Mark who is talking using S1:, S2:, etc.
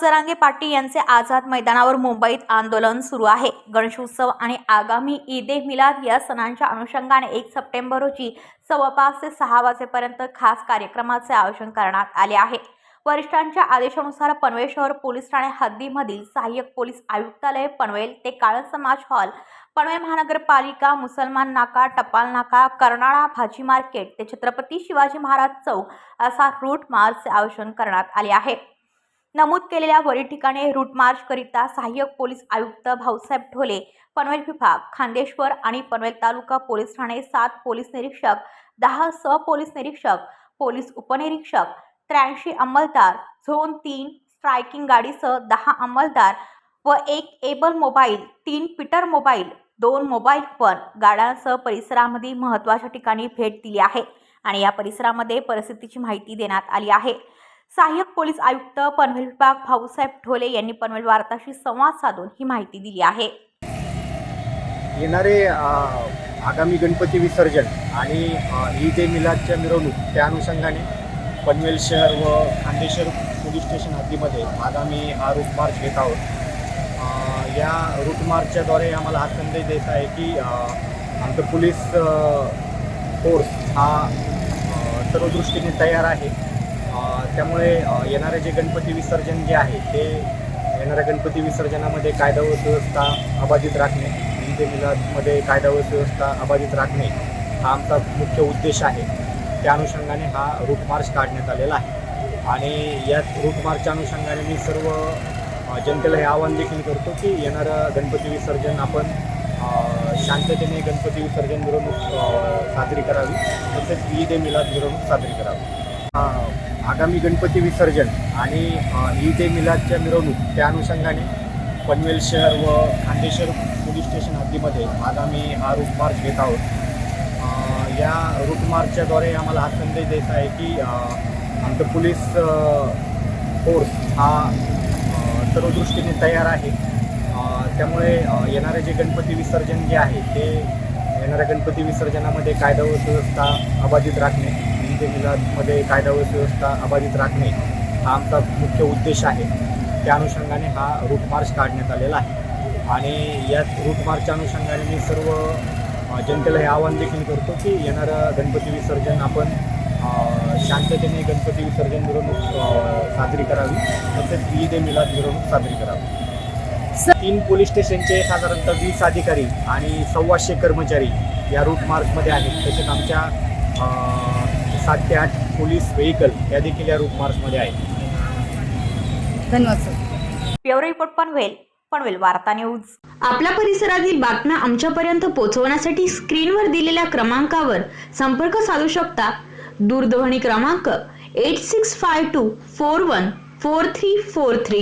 S1: जरांगे पाटील यांचे आझाद मैदानावर मुंबईत आंदोलन सुरू आहे. गणेशोत्सव आणि आगामी ईद ए मिलाद या सणांच्या अनुषंगाने एक सप्टेंबर रोजी सव्वा पाच ते सहा वाजेपर्यंत खास कार्यक्रमाचे आयोजन करण्यात आले आहे. वरिष्ठांच्या आदेशानुसार पनवेल शहर पोलीस ठाणे हद्दीमधील सहाय्यक पोलीस आयुक्तालय पनवेल ते काळ समाज हॉल पनवेल महानगरपालिका मुसलमान नाका टपाल नाका कर्नाळा भाजी मार्केट ते छत्रपती शिवाजी महाराज चौक असा रूट मार्चचे आयोजन करण्यात आले आहे. नमूद केलेल्या वरील ठिकाणी रूट मार्च करिता सहाय्यक पोलीस आयुक्त भाऊसाहेब ढोले पनवेल विभाग खांदेश्वर आणि पनवेल तालुका पोलीस ठाणे सात पोलीस निरीक्षक दहा सहपोलीस निरीक्षक पोलीस उपनिरीक्षक त्र्याऐंशी अंमलदार झोन तीन स्ट्रायकिंग गाडीसह दहा अंमलदार व एक एबल मोबाईल तीन पीटर मोबाईल दोन मोबाईल फोन गाड्यांसह परिसरामध्ये महत्त्वाच्या ठिकाणी भेट दिली आहे आणि या परिसरामध्ये परिस्थितीची माहिती देण्यात आली आहे. सहाय्यक पोलीस आयुक्त पनवेल विभाग भाऊसाहेब ढोले यांनी पनवेल वार्ताशी संवाद साधून ही माहिती दिली आहे.
S2: येणारे आगामी गणपती विसर्जन आणि ईद ए मिलादच्या मिरवणूक त्या अनुषंगाने पनवेल शहर व खांदेश्वर पोलीस स्टेशन हद्दीमध्ये आगामी हा रूट मार्च घेत आहोत. या रूट मार्चच्याद्वारे आम्हाला हा संदेश द्यायचा आहे की आमचं पोलीस फोर्स हा सर्व दृष्टीने तयार आहे. त्यामुळे येणारे जे गणपती विसर्जन जे आहे ते येणाऱ्या गणपती विसर्जनामध्ये कायदा व सुव्यवस्था अबाधित राखणे विविध ए मिलादमध्ये कायदा व सुव्यवस्था अबाधित राखणे हा आमचा मुख्य उद्देश आहे. त्या अनुषंगाने हा रूट मार्च काढण्यात आलेला आहे. आणि या रूट मार्चच्या अनुषंगाने मी सर्व जनतेला हे आवाहन देखील करतो की येणारं गणपती विसर्जन आपण शांततेने गणपती विसर्जन मिरवणूक साजरी करावी. तसेच ईद ए मिलाद मिरवणूक साजरी करावी. आगामी गणपती विसर्जन आणि ईद ए मिलादच्या मिरवणूक त्या अनुषंगाने पनवेल शहर व खांडेश्वर पोलीस स्टेशन हद्दीमध्ये आगामी हा रूट मार्च घेत आहोत. या रूट मार्चच्याद्वारे आम्हाला हा संदेश द्यायचा आहे की आमचं पोलीस फोर्स हा सर्व दृष्टीने तयार आहे. त्यामुळे येणारे जे गणपती विसर्जन जे आहे ते येणाऱ्या गणपती विसर्जनामध्ये कायदा व सुव्यवस्था अबाधित राखणे ईद जिल्ह्यामध्ये मिलादमध्ये कायदा व सुव्यवस्था अबाधित राखणे हा आमचा मुख्य उद्देश आहे. त्या अनुषंगाने हा रूट मार्च काढण्यात आलेला आहे. आणि या रूट मार्चच्या अनुषंगाने मी सर्व जनतेला हे आवाहन देखील करतो की येणारं गणपती विसर्जन आपण शांततेने गणपती विसर्जन मिरवणूक साजरी करावी. तसेच ईद ए मिलाद मिरवणूक साजरी करावी. तीन पोलीस स्टेशनचे साधारणतः वीस अधिकारी आणि सव्वाशे कर्मचारी या रूट मार्चमध्ये आहेत. तसेच आमच्या सात ते आठ पोलीस व्हेकल या देखील या रूट मार्चमध्ये आहेत.
S3: धन्यवाद sir.
S1: Bureau report Panvel. Panvel वार्ता न्यूज.
S4: आपल्या परिसरातील बातम्या आमच्यापर्यंत पोहोचवण्यासाठी स्क्रीनवर दिलेल्या क्रमांकावर संपर्क साधू शकता. दूरध्वनी क्रमांक eight six five two four one four three four three